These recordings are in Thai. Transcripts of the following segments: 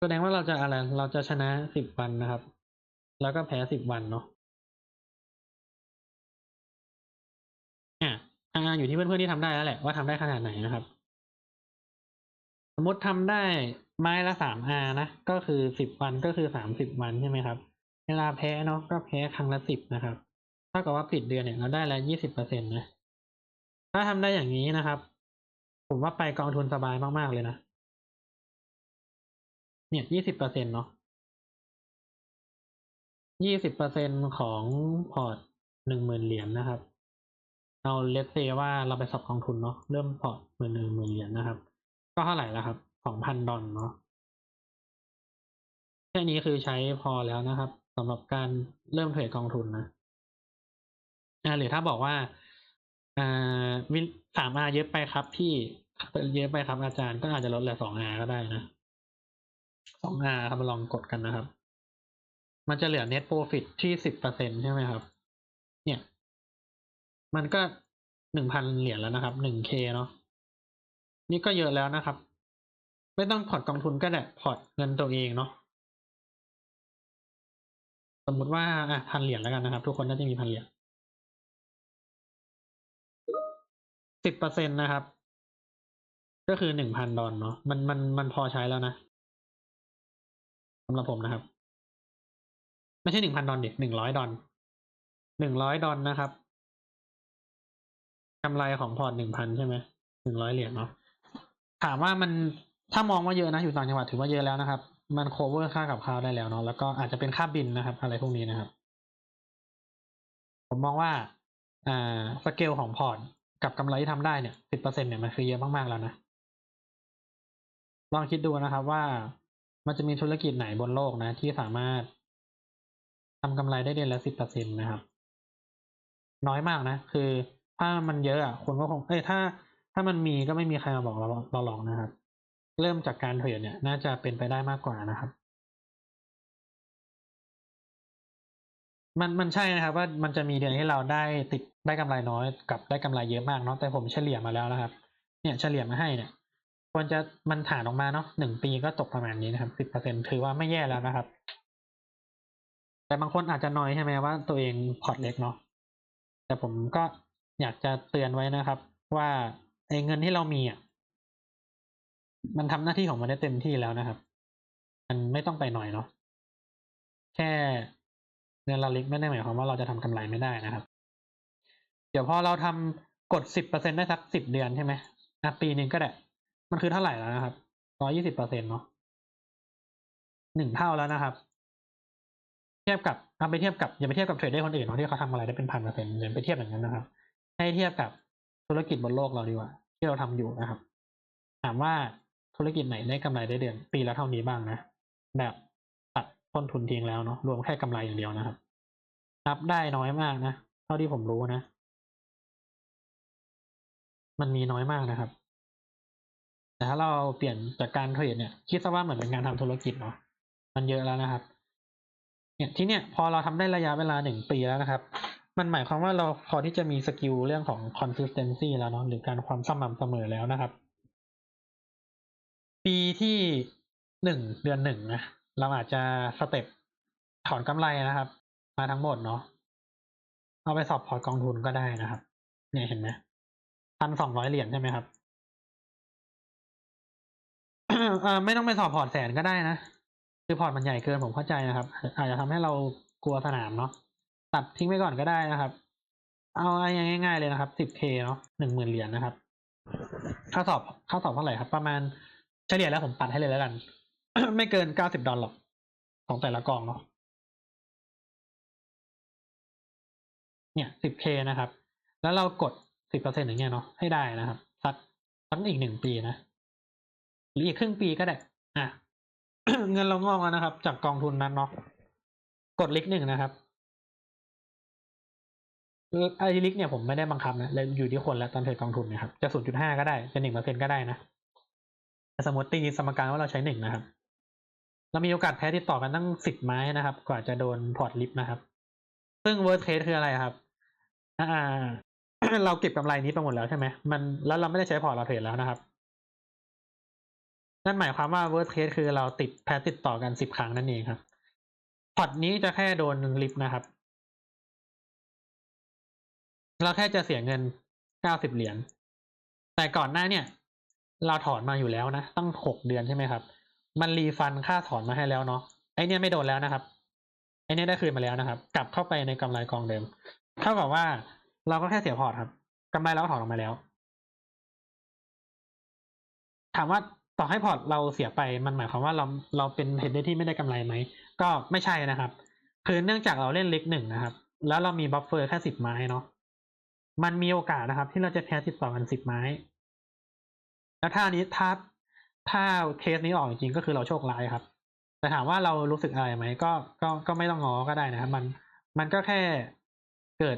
แสดงว่าเราจะอะไร เราจะชนะสิบวันนะครับ แล้วก็แพ้สิบวันเนาะอะอ่าอยู่ที่เพื่อนๆที่ทำได้แล้วแหละว่าทำได้ขนาดไหนนะครับ สมมติทำได้ไม้ละสามอานะ ก็คือสิบวันก็คือสามสิบวันใช่ไหมครับ เวลาแพ้เนาะก็แพ้ครั้งละสิบนะครับเท่ากับว่าปิดเดือนเนี่ยเราได้แล้วยี่สิบเปอร์เซ็นต์นะ ถ้าทำได้อย่างนี้นะครับ ผมว่าไปกองทุนสบายมากๆเลยนะ เนี่ยยี่สิบเปอร์เซ็นเนาะยี่สิบเปอร์เซ็นของพอร์ตหนึ่งหมื่นเหรียญนะครับ เราเลทเซว่าเราไปสับกองทุนเนาะเริ่มพอร์ตหมื่นหนึ่งหมื่นเหรียญนะครับ ก็เท่าไหร่แล้วครับสองพันดอลเนาะแค่นี้คือใช้พอแล้วนะครับสำหรับการเริ่มเทรดกองทุนนะอ่าหรือถ้าบอกว่าอ่าสามอาเยอะไปครับพี่เยอะไปครับอาจารย์ก็อาจจะลดเหลือสองอาก็ได้นะ สองอาครับมาลองกดกันนะครับ มันจะเหลือ net profit ที่สิบเปอร์เซ็นใช่ไหมครับ เนี่ย มันก็หนึ่งพันเหรียญแล้วนะครับหนึ่งเคเนาะนี่ก็เยอะแล้วนะครับ ไม่ต้องพอร์ตกองทุนก็ได้พอร์ตเงินตัวเองเนาะสมมุติว่าอะพันเหรียญแล้วกันนะครับ ทุกคนน่าจะมีพันเหรียญสิบเปอร์เซ็นนะครับ ก็คือหนึ่งพันดอลเนาะมันมันมันพอใช้แล้วนะ สำหรับผมนะครับ ไม่ใช่หนึ่งพันดอลดิหนึ่งร้อยดอลหนึ่งร้อยดอลนะครับกำไรของพอร์ตหนึ่งพันใช่ไหมหนึ่งร้อยเหรียญเนาะถามว่ามันถ้ามองว่าเยอะนะอยู่ต่างจังหวัดถือว่าเยอะแล้วนะครับ มัน cover ค่ากับข้าวได้แล้วเนาะแล้วก็อาจจะเป็นค่าบินนะครับ อะไรพวกนี้นะครับ ผมมองว่าอ่าสเกลของพอร์ตกับกำไรที่ทำได้เนี่ยสิบเปอร์เซ็นเนี่ยมันคือเยอะมากๆแล้วนะลองคิดดูนะครับว่า มันจะมีธุรกิจไหนบนโลกนะ ที่สามารถทำกำไรได้เดือนละสิบเปอร์เซ็นนะครับ น้อยมากนะ คือถ้ามันเยอะอะคนก็คงเอ้ยถ้า ถ้ามันมีก็ไม่มีใครมาบอกเราเราหรอกนะครับ เริ่มจากการเทรดเนี่ย น่าจะเป็นไปได้มากกว่านะครับ มันมันใช่นะครับ ว่ามันจะมีเดือนที่เราได้ติดได้กำไรน้อยกับได้กำไรเยอะมากเนาะแต่ผมเฉลี่ยมาแล้วนะครับ เนี่ยเฉลี่ยมาให้เนี่ย ควรจะมันฐานออกมาเนาะหนึ่งปีก็ตกประมาณนี้นะครับสิบเปอร์เซ็นถือว่าไม่แย่แล้วนะครับ แต่บางคนอาจจะน้อยใช่ไหมว่าตัวเองพอร์ตเล็กเนาะแต่ผมก็อยากจะเตือนไว้นะครับ ว่าไอ้เงินที่เรามีอะมันทำหน้าที่ของมันได้เต็มที่แล้วนะครับ มันไม่ต้องไปหน่อยเนาะแค่เงินเราเล็กไม่ได้หมายความว่าเราจะทำกำไรไม่ได้นะครับ เดี๋ยวพอเราทำกดสิบเปอร์เซ็นได้สักสิบเดือนใช่ไหมอะปีหนึ่งก็ได้ มันคือเท่าไหร่แล้วนะครับร้อยี่สิบเปอร์เซ็นเนาะหนึ่งเท่าแล้วนะครับ เทียบกับเอาไปเทียบกับอย่าไปเทียบกับเทรดเดอร์คนอื่นเนาะที่เขาทำอะไรได้เป็นพันเปอร์เซ็นต์อย่าไปเทียบอย่างนั้นนะครับ ให้เทียบกับธุรกิจบนโลกเราดีกว่า ที่เราทำอยู่นะครับ ถามว่าธุรกิจไหนได้กำไรได้เดือนปีละเท่านี้บ้างนะ แบบตัดต้นทุนทิ้งแล้วเนาะรวมแค่กำไรอย่างเดียวนะครับนับได้น้อยมากนะเท่าที่ผมรู้นะ มันมีน้อยมากนะครับ ถ้าเราเปลี่ยนจากการเทรดเนี่ย คิดซะว่าเหมือนเป็นการทำธุรกิจเนาะมันเยอะแล้วนะครับ เนี่ยที่เนี่ยพอเราทำได้ระยะเวลาหนึ่งปีแล้วนะครับ มันหมายความว่าเราพอที่จะมีสกิลเรื่องของ consistency แล้วเนาะหรือการความสม่ำเสมอแล้วนะครับ ปีที่หนึ่งเดือนหนึ่งนะเราอาจจะสเต็ปถอนกำไรนะครับ มาทั้งหมดเนาะเอาไปสอบพอร์ตกองทุนก็ได้นะครับ เนี่ยเห็นไหมพันสองร้อยเหรียญใช่ไหมครับ เออไม่ต้องไปสอบพอร์ตแสนก็ได้นะ คือพอร์ตมันใหญ่เกินผมเข้าใจนะครับ อาจจะทำให้เรากลัวสนามเนาะตัดทิ้งไปก่อนก็ได้นะครับ เอาง่ายๆเลยนะครับ 10k เนาะหนึ่งหมื่นเหรียญนะครับค่าสอบค่าสอบเท่าไหร่ครับ ประมาณเฉลี่ยแล้วผมปัดให้เลยแล้วกัน ไม่เกินเก้าสิบดอลลาร์หรอกของแต่ละกองเนาะเนี่ยสิบ k นะครับ แล้วเรากดสิบเปอร์เซ็นต์อย่างเงี้ยเนาะให้ได้นะครับ สักสักอีกหนึ่งปีนะ หรืออีกครึ่งปีก็ได้อะเงินเรางอกแล้วนะครับ จากกองทุนนั้นเนาะกดลิกหนึ่งนะครับไอลิกเนี่ยผมไม่ได้บังคับนะเลยอยู่ที่คนและตอนเทรดกองทุนนะครับจะศูนย์จุดห้าก็ได้จะหนึ่งเปอร์เซ็นก็ได้นะสมมติตีสมการว่าเราใช้หนึ่งนะครับ เรามีโอกาสแพ้ติดต่อกันตั้งสิบไม้นะครับ กว่าจะโดนพอร์ตลิฟต์นะครับ ซึ่ง worst case คืออะไรครับอ่าเราเก็บกำไรนี้ไปหมดแล้วใช่ไหมมันแล้วเราไม่ได้ใช้พอร์ตเราเทรดแล้วนะครับ นั่นหมายความว่า worst case คือเราติดแพ้ติดต่อกันสิบครั้งนั่นเองครับพอตนี้จะแค่โดนลิฟนะครับ เราแค่จะเสียเงินเก้าสิบเหรียญ แต่ก่อนหน้าเนี่ย เราถอนมาอยู่แล้วนะ ตั้งหกเดือนใช่ไหมครับ มันรีฟันค่าถอนมาให้แล้วเนาะ ไอเนี่ยไม่โดนแล้วนะครับ ไอเนี่ยได้คืนมาแล้วนะครับ กลับเข้าไปในกำไรกองเดิม เท่ากับว่าเราก็แค่เสียพอร์ตครับกำไรเราก็ถอนออกมาแล้ว ถามว่า ต่อให้พอร์ตเราเสียไปมันหมายความว่าเราเราเป็นเฮดเดที่ไม่ได้กำไรไหม ก็ไม่ใช่นะครับ คือเนื่องจากเราเล่นเล็กหนึ่งนะครับ แล้วเรามีบัฟเฟอร์แค่สิบไม้เนาะมันมีโอกาสนะครับ ที่เราจะแพ้ติดต่อกันสิบไม้ แล้วถ้านี้ถ้าถ้าเคสนี้ออกจริงๆก็คือเราโชคร้ายครับ แต่ถามว่าเรารู้สึกอะไรไหมก็ก็ก็ไม่ต้องงอก็ได้นะครับ มันมันก็แค่เกิด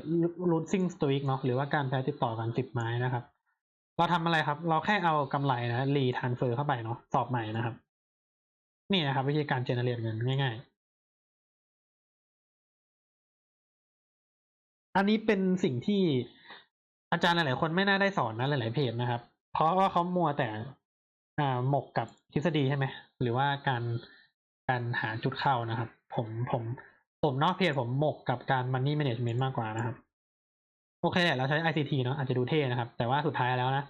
รูทซิ่งสตูอิกเนาะหรือว่าการแพ้ติดต่อกันสิบไม้นะครับ เราทำอะไรครับ เราแค่เอากำไรนะรีทานเฟอร์เข้าไปเนาะสอบใหม่นะครับ นี่นะครับ วิธีการเจเนเรตเงินง่าย ๆ อันนี้เป็นสิ่งที่อาจารย์หลายๆคนไม่น่าได้สอนนะหลายๆเพจนะครับ เพราะว่าเขามัวแต่อ่าหมกกับทฤษฎีใช่ไหมหรือว่าการการหาจุดเข้านะครับ ผมผมผมนอกเพจผมหมกกับการ money management มากกว่านะครับ โอเคแหละเราใช้ ICT เนาะอาจจะดูเท่นะครับ แต่ว่าสุดท้ายแล้วนะ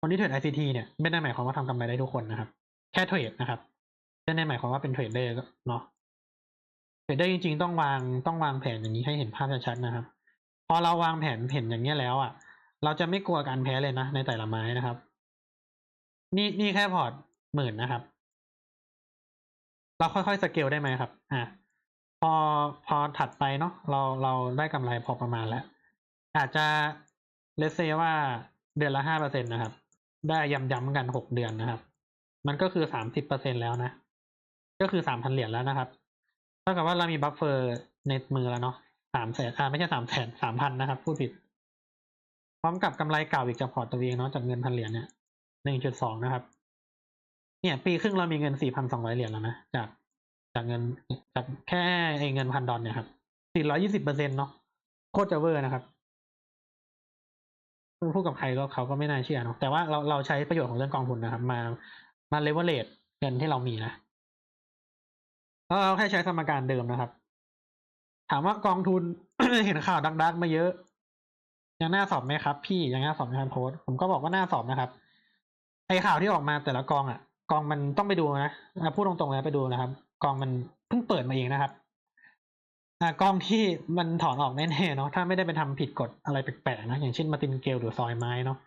คนที่เทรด ICT เนี่ยไม่ได้หมายความว่าทำกำไรได้ทุกคนนะครับ แค่เทรดนะครับไม่ได้หมายความว่าเป็นเทรดเดอร์เนาะเทรดเดอร์จริง ๆ ต้องวางต้องวางแผนอย่างนี้ให้เห็นภาพชัดๆนะครับ พอเราวางแผนเห็นอย่างนี้แล้วอะ เราจะไม่กลัวการแพ้เลยนะในแต่ละไม้นะครับ นี่นี่แค่พอร์ตหมื่นนะครับ เราค่อยๆสเกลได้ไหมครับ อะ พอพอถัดไปเนาะเราเราได้กำไรพอประมาณแล้ว อาจจะเลเซว่าเดือนละห้าเปอร์เซ็นตนะครับ ได้ย้ำๆกันหกเดือนนะครับ มันก็คือสามสิบเปอร์เซ็นแล้วนะ ก็คือสามพันเหรียญแล้วนะครับเท่ากับว่าเรามีบัฟเฟอร์ในมือแล้วเนาะสามแสนอ่าไม่ใช่สามแสนสามพันนะครับพูดผิด พร้อมกับกำไรเก่าอีกจากพอร์ตตัวเองเนาะจากเงินพันเหรียญเนี่ยหนึ่งจุดสองนะครับ เนี่ย ปีครึ่งเรามีเงินสี่พันสองร้อยเหรียญแล้วนะจาก จากเงินจากแค่ไอเงินพันดอลเนี่ยครับสี่ร้อยี่สิบเปอร์เซ็นเนาะโคตรจะเวอร์นะครับพูดกับใครก็เขาก็ไม่น่าเชื่อเนาะแต่ว่าเราเราใช้ประโยชน์ของเรื่องกองทุนนะครับ มามาเลเวลเลตเงินที่เรามีนะแล้วเราแค่ใช้สมการเดิมนะครับ ถามว่ากองทุนเห็นข่าวดักๆมาเยอะ ยังน่าสอบไหมครับ พี่ยังน่าสอบไหมครับโค้ดผมก็บอกว่าน่าสอบนะครับไอข่าวที่ออกมาแต่ละกองอะ กองมันต้องไปดูนะอะพูดตรงๆแล้วไปดูนะครับ กองมันเพิ่งเปิดมาเองนะครับอ่ากองที่มันถอนออกแน่ๆเนาะถ้าไม่ได้ไปทำผิดกฎอะไรแปลกๆนะอย่างเช่นมาตินเกลหรือซอยไม้เนาะ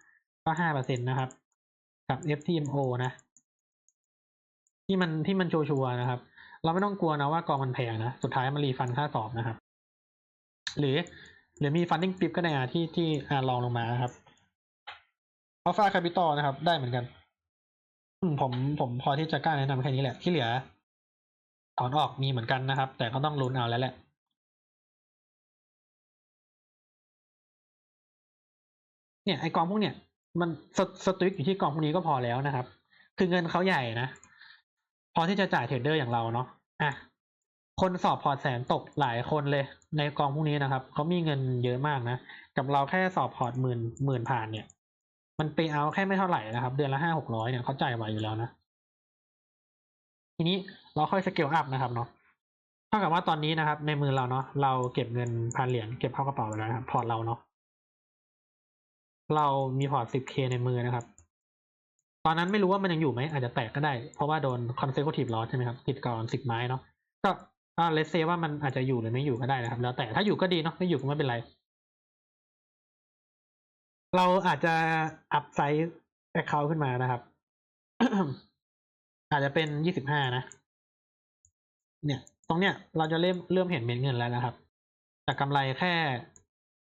ก็ห้าเปอร์เซ็นตนะครับ กับ FTMO นะ ที่มันที่มันชัวร์นะครับ เราไม่ต้องกลัวนะว่ากองมันแพงนะ สุดท้ายมันรีฟันค่าสอบนะครับ หรือหรือมีฟันดิ้งปิปก็ได้อะที่ที่อ่าลองลงมานะครับอัลฟาคาปิตอนะครับ ได้เหมือนกันอืมผมผมพอที่จะกล้าแนะนำแค่นี้แหละที่เหลือ ถอนออกมีเหมือนกันนะครับ แต่ก็ต้องลุ้นเอาแล้วแหละเนี่ยไอกองพวกเนี่ยมันสสตริกอยู่ที่กองพวกนี้ก็พอแล้วนะครับ คือเงินเขาใหญ่นะ พอที่จะจ่ายเทรดเดอร์อย่างเราเนาะอะคนสอบพอร์ตแสนตกหลายคนเลย ในกองพวกนี้นะครับเขามีเงินเยอะมากนะกับเราแค่สอบพอร์ตหมื่นหมื่นผ่านเนี่ย มันไปเอาแค่ไม่เท่าไหร่นะครับ เดือนละห้าหกร้อยเนี่ยเขาจ่ายไหวอยู่แล้วนะ ทีนี้ เราค่อยสเกลอัพนะครับเนาะเท่ากับว่าตอนนี้นะครับ ในมือเราเนาะเราเก็บเงินพันเหรียญเก็บเข้ากระเป๋าไปแล้วนะครับพอร์ตเราเนาะเรามีพอร์ต 10k ในมือนะครับ ตอนนั้นไม่รู้ว่ามันยังอยู่ไหมอาจจะแตกก็ได้ เพราะว่าโดน consecutive loss ใช่ไหมครับติดก่อนสิบไม้เนาะก็อ่าเลเซว่ามันอาจจะอยู่หรือไม่อยู่ก็ได้นะครับ แล้วแต่ถ้าอยู่ก็ดีเนาะไม่อยู่ก็ไม่เป็นไร เราอาจจะอัพไซส์แอคเคาท์ขึ้นมานะครับ อาจจะเป็นยี่สิบห้านะ เนี่ย ตรงเนี้ยเราจะเริ่มเริ่มเห็นเม็ดเงินแล้วนะครับ จากกำไรแค่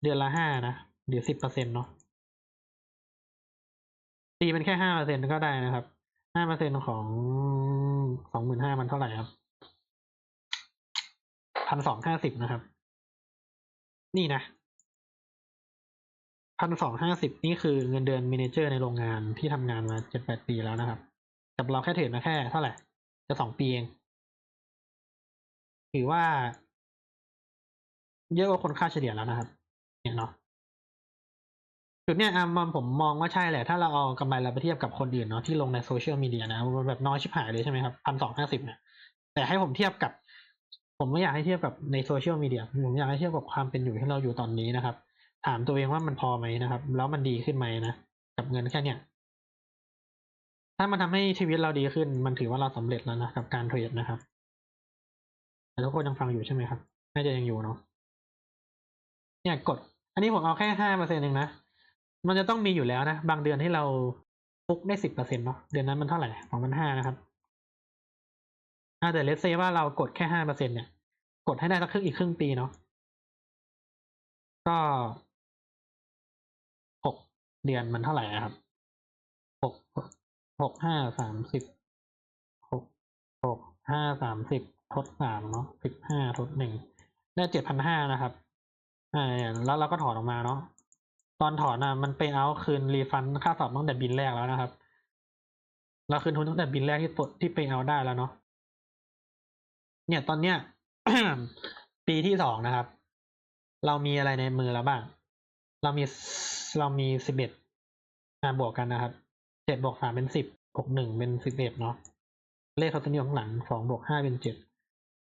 เดือนละห้านะเดี๋ยวสิบเปอร์เซ็นต์เนาะตีเป็นแค่ห้าเปอร์เซ็นต์ก็ได้นะครับห้าเปอร์เซ็นต์ของสองหมื่นห้ามันเท่าไหร่ครับพันสองห้าสิบนะครับ นี่นะพันสองห้าสิบนี่คือเงินเดือนมินเจอร์ในโรงงานที่ทำงานมาเจ็ดแปดปีแล้วนะครับ กับเราแค่เทรดมาแค่เท่าไหร่ จะสองปีเอง ถือว่า เยอะกว่าคนค่าเฉลี่ยแล้วนะครับ เนี่ยเนาะจุดเนี้ยอะมันผมมองว่าใช่แหละ ถ้าเราเอากำไรเราไปเทียบกับคนอื่นเนาะที่ลงในโซเชียลมีเดียนะมันแบบน้อยชิบหายเลยใช่ไหมครับพันสองห้าสิบเนี่ยแต่ให้ผมเทียบกับ ผมไม่อยากให้เทียบกับในโซเชียลมีเดียผมอยากให้เทียบกับความเป็นอยู่ที่เราอยู่ตอนนี้นะครับ ถามตัวเองว่ามันพอไหมนะครับ แล้วมันดีขึ้นไหมนะกับเงินแค่เนี้ยถ้ามันทำให้ชีวิตเราดีขึ้น มันถือว่าเราสำเร็จแล้วนะกับการเทรดนะครับ ทุกคนยังฟังอยู่ใช่ไหมครับ น่าจะยังอยู่เนาะ เนี่ยกด อันนี้ผมเอาแค่ห้าเปอร์เซ็นต์เองนะ มันจะต้องมีอยู่แล้วนะ บางเดือนที่เราฟุกได้สิบเปอร์เซ็นต์เนาะ เดือนนั้นมันเท่าไหร่สองพันห้านะครับอาแต่เลสเซว่าเรากดแค่ห้าเปอร์เซ็นเนี่ย กดให้ได้สักครึ่งอีกครึ่งปีเนาะ ก็หกเดือนมันเท่าไหร่อะครับหกหกห้าสามสิบหกหกห้าสามสิบ ทดสามเนาะสิบห้าทดหนึ่งได้เจ็ดพันห้านะครับอ่าแล้วเราก็ถอนออกมาเนาะตอนถอนอะมันไปเอาคืนรีฟันค่าสอบตั้งแต่บินแรกแล้วนะครับ เราคืนทุนตั้งแต่บินแรกที่ปลดที่ไปเอาได้แล้วเนาะเนี่ยตอนเนี้ยปีที่สองนะครับ เรามีอะไรในมือแล้วบ้าง เรามีเรามีสิบเอ็ดมาบวกกันนะครับเจ็ดบวกสามเป็นสิบบวกหนึ่งเป็นสิบเอ็ดเนาะเลขเขาจะมีอยู่ข้างหลังสองบวกห้าเป็นเจ็ด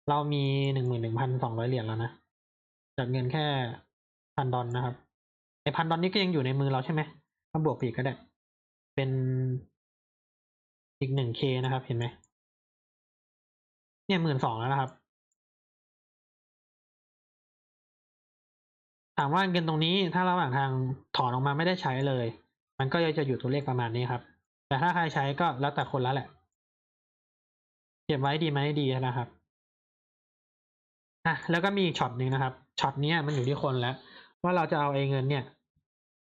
เรามีหนึ่งหมื่นหนึ่งพันสองร้อยเหรียญแล้วนะจากเงินแค่พันดอลนะครับไอพันดอลนี้ก็ยังอยู่ในมือเราใช่ไหมก็บวกปีกก็ได้ เป็นอีกหนึ่งเคนะครับ เห็นไหมเนี่ยหมื่นสองแล้วนะครับ ถามว่าเงินตรงนี้ถ้าระหว่างทางถอนออกมาไม่ได้ใช้เลย มันก็จะอยู่ตัวเลขประมาณนี้ครับ แต่ถ้าใครใช้ก็แล้วแต่คนแล้วแหละ เก็บไว้ดีไหมดีนะครับ อะแล้วก็มีอีกช็อตหนึ่งนะครับช็อตนี้มันอยู่ที่คนแล้ว ว่าเราจะเอาไอ้เงินเนี่ย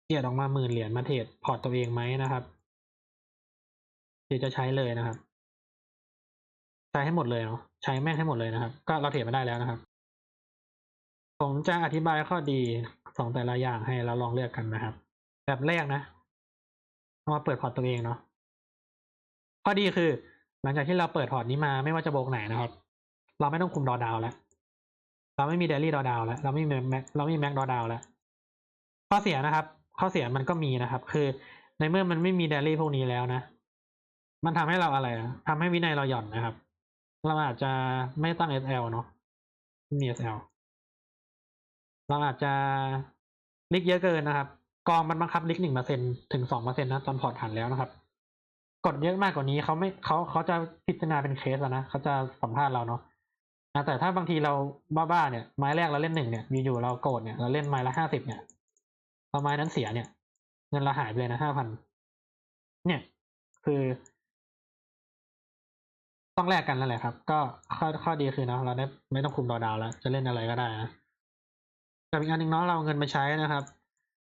เกียดออกมาหมื่นเหรียญมาเทรดพอร์ตตัวเองไหมนะครับหรือจะใช้เลยนะครับ ใช้ให้หมดเลยเนาะใช้แม่งให้หมดเลยนะครับ ก็เราเทรดมาได้แล้วนะครับ ผมจะอธิบายข้อดีของแต่ละอย่างให้เราลองเลือกกันนะครับ แบบแรกนะเอามาเปิดพอร์ตตัวเองเนาะข้อดีคือ หลังจากที่เราเปิดพอร์ตนี้มาไม่ว่าจะโบกไหนนะครับ เราไม่ต้องคุมดอดาวแล้ว เราไม่มีเดลี่ดอดาวแล้ว เราไม่มีแม็กเราไม่มีแม็กดอดาวแล้ว ข้อเสียนะครับ ข้อเสียมันก็มีนะครับ คือในเมื่อมันไม่มีเดลี่พวกนี้แล้วนะ มันทำให้เราอะไรอะทำให้วินัยเราหย่อนนะครับ เราอาจจะไม่ตั้ง SL เนาะไม่มี SL เราอาจจะลิกเยอะเกินนะครับ กองมันบังคับลิกหนึ่งเปอร์เซ็นถึงสองเปอร์เซ็นนะตอนพอร์ตหันแล้วนะครับ กดเยอะมากกว่านี้เขาไม่เขาเขาจะพิจารณาเป็นเคสแล้วนะเขาจะสัมภาษณ์เราเนาะ อะแต่ถ้าบางทีเราบ้าๆเนี่ยไม้แรกเราเล่นหนึ่งเนี่ยมีอยู่เราโกรธเนี่ยเราเล่นไม้ละห้าสิบเนี่ยพอไม้นั้นเสียเนี่ย เงินเราหายไปเลยนะห้าพันเนี่ยคือ ต้องแลกกันนั่นแหละครับ ก็ข้อข้อดีคือเนาะเราได้ไม่ต้องคุมดอดาวแล้ว จะเล่นอะไรก็ได้นะกับอีกอันหนึ่งเนาะเราเงินไปใช้นะครับ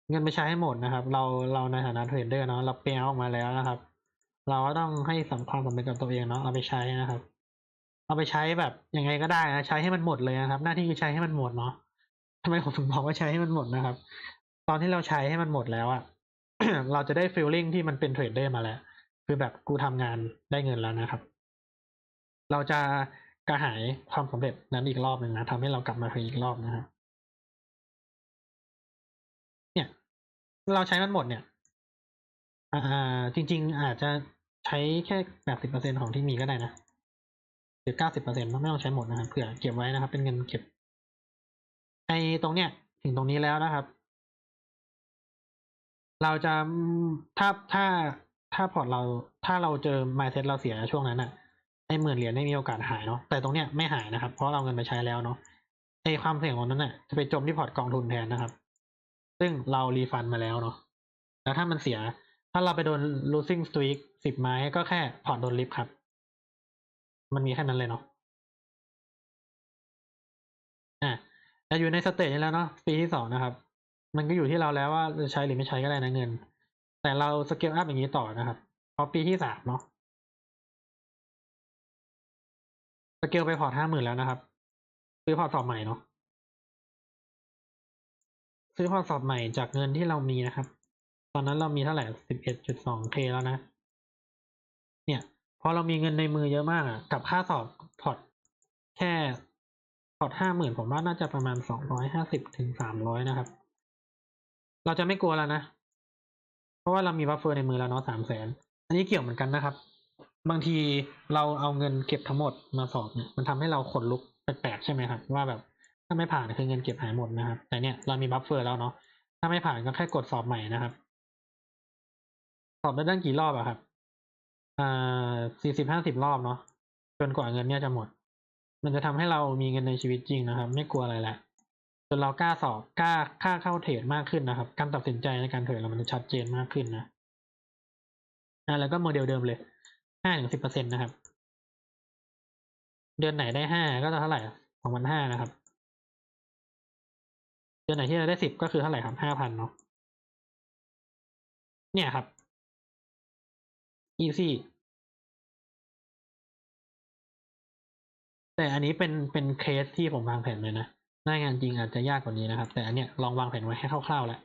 เงินไปใช้ให้หมดนะครับ เราเราในฐานะเทรดเดอร์เนาะเราเปย์เออกมาแล้วนะครับ เราก็ต้องให้สำความสำเร็จกับตัวเองเนาะเอาไปใช้นะครับ เอาไปใช้แบบยังไงก็ได้นะใช้ให้มันหมดเลยนะครับ หน้าที่คือใช้ให้มันหมดเนาะทำไมผมถึงบอกว่าใช้ให้มันหมดนะครับ ตอนที่เราใช้ให้มันหมดแล้วอะเราจะได้ฟีลลิ่งที่มันเป็นเทรดเดอร์มาแล้ว คือแบบกูทำงานได้เงินแล้วนะครับ เราจะกระหายความสำเร็จนั้นอีกรอบหนึ่งนะทำให้เรากลับมาเทรดอีกรอบนะครับเนี่ย เราใช้มันหมดเนี่ยอ่าจริง ๆ อาจจะใช้แค่แปดสิบเปอร์เซ็นของที่มีก็ได้นะ รือเก้าสิบเปอร์เซ็นต์ไม่ต้องใช้หมดนะครับเผื่อเก็บไว้นะครับ เป็นเงินเก็บไอตรงเนี้ยถึงตรงนี้แล้วนะครับ เราจะถ้าถ้าถ้าพอร์ตเราถ้าเราเจอ mindset เราเสียช่วงนั้นอะไอหมื่นเหรียญไม่มีโอกาสหายเนาะแต่ตรงเนี้ยไม่หายนะครับ เพราะเราเงินไปใช้แล้วเนาะไอความเสี่ยงของนั้นน่ะจะไปจมที่พอร์ตกองทุนแทนนะครับ ซึ่งเรารีฟันมาแล้วเนาะแล้วถ้ามันเสีย ถ้าเราไปโดน losing streak สิบไม้ก็แค่พอร์ตโดนลิฟต์ครับ มันมีแค่นั้นเลยเนาะอะแต่อยู่ในสเตจนี้แล้วเนาะปีที่สองนะครับ มันก็อยู่ที่เราแล้วว่าจะใช้หรือไม่ใช้ก็ได้นะเงิน แต่เราสเกลอัพอย่างนี้ต่อนะครับพราะปีที่สามเนาะสเกลไปพอร์ตห้าหมื่นแล้วนะครับ ซื้อพอร์ตสอบใหม่เนาะซื้อพอร์ตสอบใหม่จากเงินที่เรามีนะครับ ตอนนั้นเรามีเท่าไหร่สิบเอ็ดจุดสองเคแล้วนะ เนี่ย พอเรามีเงินในมือเยอะมากอะกับค่าสอบพอร์ตแค่พอร์ตห้าหมื่นผมว่าน่าจะประมาณสองร้อยห้าสิบถึงสามร้อยนะครับ เราจะไม่กลัวแล้วนะ เพราะว่าเรามีบัฟเฟอร์ในมือแล้วเนาะสามแสนอันนี้เกี่ยวเหมือนกันนะครับ บางทีเราเอาเงินเก็บทั้งหมดมาสอบเนี่ยมันทำให้เราขนลุกแปลกๆใช่ไหมครับว่าแบบถ้าไม่ผ่านคือเงินเก็บหายหมดนะครับ แต่เนี่ยเรามีบัฟเฟอร์แล้วเนาะถ้าไม่ผ่านก็แค่กดสอบใหม่นะครับ สอบได้ตั้งกี่รอบอะครับ อ่าสี่สิบห้าสิบรอบเนาะจนกว่าเงินเนี่ยจะหมด มันจะทำให้เรามีเงินในชีวิตจริงนะครับ ไม่กลัวอะไรแหล้วจนเรากล้าสอบกล้ากล้าเข้าเทรดมากขึ้นนะครับ การตัดสินใจในการเทรดเรามันจะชัดเจนมากขึ้นนะอ่าแล้วก็โมเดลเดิมเลยห้าถึงสิบเปอร์เซ็นตนะครับ เดือนไหนได้ห้าก็จะเท่าไหร่สองพันห้านะครับ เดือนไหนที่เราได้สิบก็คือเท่าไหร่ครับห้าพันเนาะเนี่ยครับ easy แต่อันนี้เป็นเป็นเคสที่ผมวางแผนเลยนะหน้างานจริงอาจจะยากกว่านี้นะครับ แต่อันเนี้ยลองวางแผนไว้ให้คร่าวๆแล้ว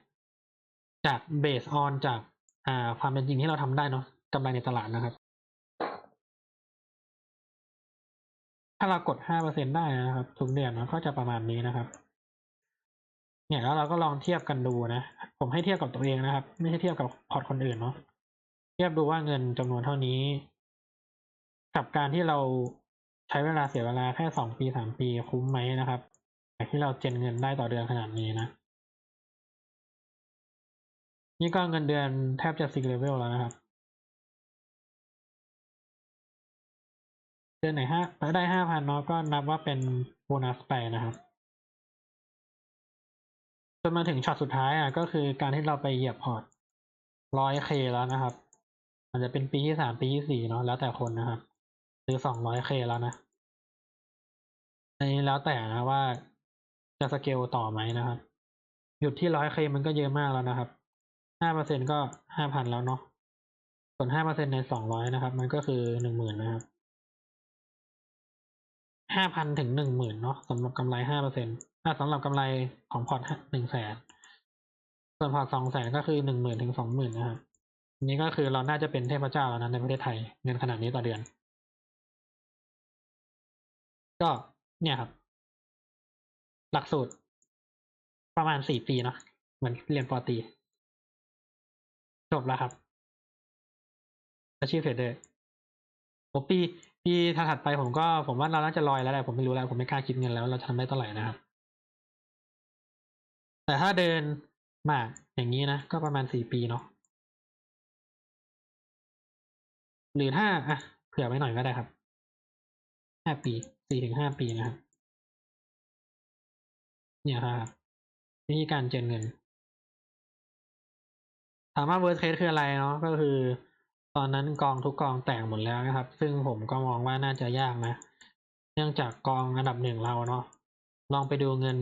จากเบสออนจากอ่าความเป็นจริงที่เราทำได้เนาะกำไรในตลาดนะครับ ถ้าเรากดห้าเปอร์เซ็นได้นะครับ ทุกเดือนเนาะก็จะประมาณนี้นะครับ เนี่ยแล้วเราก็ลองเทียบกันดูนะ ผมให้เทียบกับตัวเองนะครับ ไม่ใช่เทียบกับพอร์ตคนอื่นเนาะเทียบดูว่าเงินจำนวนเท่านี้ กับการที่เรา ใช้เวลาเสียเวลาแค่สองปีสามปีคุ้มไหมนะครับแต่ที่เราเจนเงินได้ต่อเดือนขนาดนี้นะ นี่ก็เงินเดือนแทบจะซิกเลเวลแล้วนะครับ เดือนไหนห้าได้ห้าพันเนาะก็นับว่าเป็นโบนัสไปนะครับจนมาถึงช็อตสุดท้ายอะก็คือการที่เราไปเหยียบพอร์ตร้อยเคแล้วนะครับ มันจะเป็นปีที่สามปีที่สี่เนาะแล้วแต่คนนะครับ หรือสองร้อยเคแล้วนะ อันนี้แล้วแต่นะว่าจะสเกลต่อไหมนะครับ หยุดที่ร้อยเคมันก็เยอะมากแล้วนะครับห้าเปอร์เซ็นก็ห้าพันแล้วเนาะ ส่วนห้าเปอร์เซ็นในสองร้อยนะครับ มันก็คือหนึ่งหมื่นนะครับห้าพันถึงหนึ่งหมื่นเนาะสำหรับกำไรห้าเปอร์เซ็นต์ถ้าสำหรับกำไรของพอร์ตหนึ่งแสนส่วนพอร์ตสองแสนก็คือหนึ่งหมื่นถึงสองหมื่นนะครับนนี้ก็คือเราน่าจะเป็นเทพเจ้าแล้วนะในประเทศไทยเงินขนาดนี้ต่อเดือน ก็เนี่ยครับ หลักสูตร ประมาณสี่ปีเนาะเหมือนเรียนปอตี จบแล้วครับ อาชีพเทรดเดอร์ผมปีปีถัดไปผมก็ผมว่าเราน่าจะลอยแล้วแหละผมไม่รู้แล้วผมไม่กล้าคิดเงินแล้วเราทำได้เท่าไหร่นะครับ แต่ถ้าเดินมาอย่างนี้นะ ก็ประมาณสี่ปีเนาะหรือถ้าอะเผื่อไว้หน่อยก็ได้ครับห้าปี สี่ถึงห้าปีนะครับ เนี่ยครับวิธีการเจนเงิน ถามว่า worst case คืออะไรเนาะก็คือ ตอนนั้นกองทุกกองแตกหมดแล้วนะครับ ซึ่งผมก็มองว่าน่าจะยากนะ เนื่องจากกองอันดับหนึ่งเราเนาะลองไปดูเงิน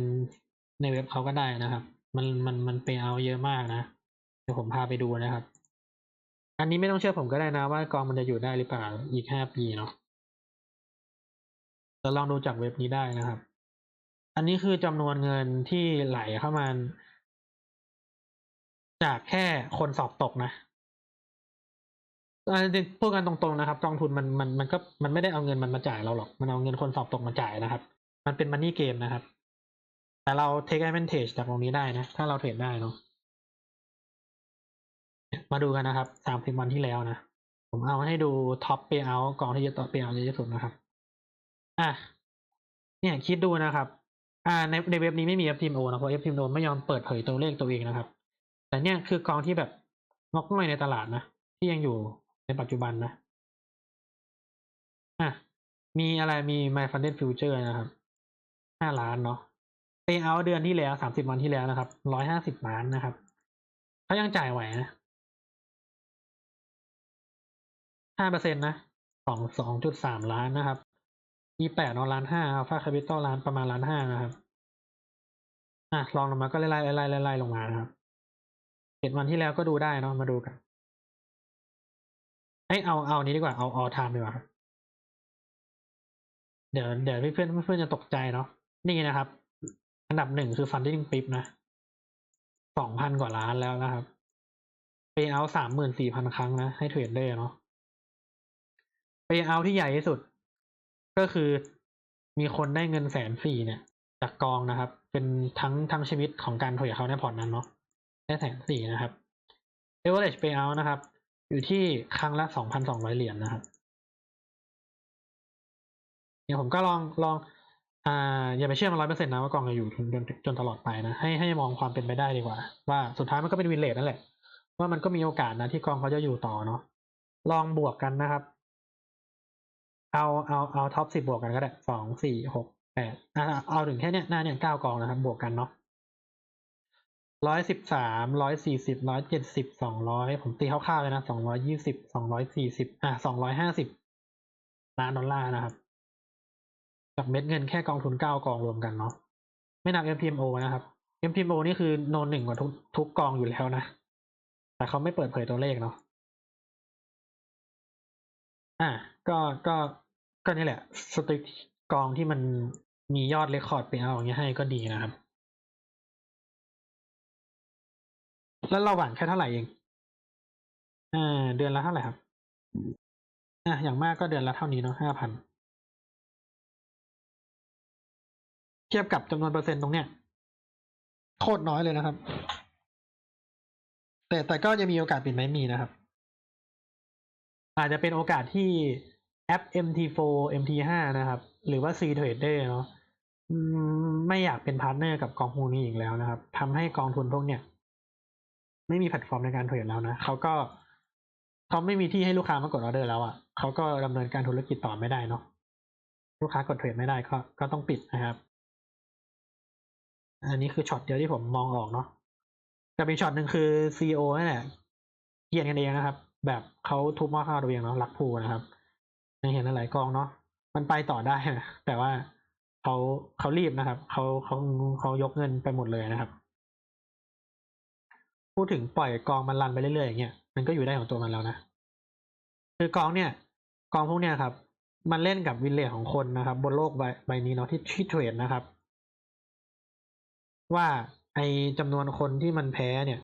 ในเว็บเขาก็ได้นะครับ มันมันมันไปเอาเยอะมากนะเดี๋ยวผมพาไปดูนะครับ อันนี้ไม่ต้องเชื่อผมก็ได้นะว่ากองมันจะอยู่ได้หรือเปล่าอีกห้าปีเนาะ เราลองดูจากเว็บนี้ได้นะครับ อันนี้คือจำนวนเงินที่ไหลเข้ามา จากแค่คนสอบตกนะอันนี้พูดกันตรงๆนะครับกองทุนมันมันมันก็มันไม่ได้เอาเงินมันมาจ่ายเราหรอก มันเอาเงินคนสอบตกมาจ่ายนะครับ มันเป็นมันนี่เกมนะครับ แต่เรา take advantage จากตรงนี้ได้นะ ถ้าเราเทรดได้เนาะมาดูกันนะครับสามสิบวันที่แล้วนะ ผมเอาให้ดูท็อปเปย์เอากองที่จะต่อเปย์เอาเยอะที่สุดนะครับ อะเนี่ยคิดดูนะครับ อ่าในในเว็บนี้ไม่มี FTMO นะเพราะ FTMO ไม่ยอมเปิดเผยตัวเลขตัวเองนะครับ แต่เนี่ยคือกองที่แบบงอกง่อยในตลาดนะที่ยังอยู่ในปัจจุบันนะ อะมีอะไรมี My Funded Future นะครับห้าล้านเนาะ Pay out เดือนที่แล้วสามสิบวันที่แล้วนะครับร้อยห้าสิบล้านนะครับเขายังจ่ายไหวนะห้าเปอร์เซ็นต์นะสองสองจุดสามล้านนะครับ มีแปดนอนล้านห้าอัลฟาแคปิตอลล้านประมาณล้านห้านะครับอะลองลงมาก็ไล่ไล่ไล่ไล่ลงมานะครับเจ็ดวันที่แล้วก็ดูได้เนาะมาดูกันเอ้ยเอาเอานี้ดีกว่าเอาเอาไทม์ดีกว่าเดี๋ยวเดี๋ยวเพื่อนเพื่อนจะตกใจเนาะนี่นะครับ อันดับหนึ่งคือ funding pip นะสองพันกว่าล้านแล้วนะครับ pay out สามหมื่นสี่พันครั้งนะให้เทรดเดอร์เนาะ pay out ที่ใหญ่ที่สุด ก็คือมีคนได้เงินแสนสี่เนี่ย จากกองนะครับ เป็นทั้งทั้งชีวิตของการเทรดเขาในพอร์ตนั้นเนาะได้แสนสี่นะครับ average payout นะครับ อยู่ที่ครั้งละสองพันสองร้อยเหรียญนะครับเดี๋ยผมก็ลองลองอ่าอย่าไปเชื่อมันร้อยเปอร์เซ็นต์นะว่ากองจะอยู่จนจนจนตลอดไปนะให้ให้มองความเป็นไปได้ดีกว่า ว่าสุดท้ายมันก็เป็นวินเลทนั่นแหละว่ามันก็มีโอกาสนะที่กองเขาจะอยู่ต่อเนาะลองบวกกันนะครับ เอาเอาเอาท็อปสิบบวกกันก็ได้สองสี่หกแปดอ่าเอาถึงแค่เนี้ยหน้าเนี่ยเก้ากองนะครับ บวกกันเนาะร้อยสิบสามร้อยสี่สิบร้อยเจ็ดสิบสองร้อยผมตีคร่าวๆเลยนะสองร้อยยี่สิบสองร้อยสี่สิบอ่าสองร้อยห้าสิบล้านดอลลาร์นะครับกับเม็ดเงินแค่กองทุนเก้ากองรวมกันเนาะไม่นับ MPMO นะครับ MPMO นี่คือโนนหนึ่งกว่าทุกทุกกองอยู่แล้วนะ แต่เขาไม่เปิดเผยตัวเลขเนาะอะก็ก็ ก็นี่แหละ สติ๊กกองที่มันมียอดเรคคอร์ดไปเอาอย่างเงี้ยให้ก็ดีนะครับ แล้วเราหวังแค่เท่าไหร่เองอ่าเดือนละเท่าไหร่ครับอะอย่างมากก็เดือนละเท่านี้เนาะห้าพันเทียบกับจำนวนเปอร์เซ็นต์ตรงเนี้ยโคตรน้อยเลยนะครับ แต่แต่ก็จะมีโอกาสเปลี่ยนไหมมีนะครับ อาจจะเป็นโอกาสที่ ป MT4 MT5 นะครับ หรือว่า C Trader เนาะไม่อยากเป็นพาร์ทเนอร์กับกองทุนนี้อีกแล้วนะครับทำให้กองทุนพวกเนี้ยไม่มีแพลตฟอร์มในการเทรดแล้วนะเขาก็เขาไม่มีที่ให้ลูกค้ามากดออเดอร์แล้วอะ่ะเขาก็ดำเนินการธุรกิจต่อไม่ได้เนาะลูกค้ากดเทรดไม่ได้ก็ก็ต้องปิดนะครับ อันนี้คือช็อตเดียวที่ผมมองออกเนาะกับอีช็อตหนึ่งคือซีโอนั่นแหละเกียนกันเองนะครับ แบบเขาทุบหม้อข้าวตัวเองเนาะรักภูนะครับ ยังเห็นหลายกองเนาะมันไปต่อได้นะแต่ว่าเขาเขารีบนะครับเขาเขาเขายกเงินไปหมดเลยนะครับ พูดถึงปล่อยกองมันรันไปเรื่อยๆอย่างเงี้ยมันก็อยู่ได้ของตัวมันแล้วนะคือกองเนี่ย กองพวกเนี้ยครับ มันเล่นกับวินเลทของคนนะครับ บนโลกใบใบนี้เนาะที่ที่เทรดนะครับ ว่าไอจำนวนคนที่มันแพ้เนี่ย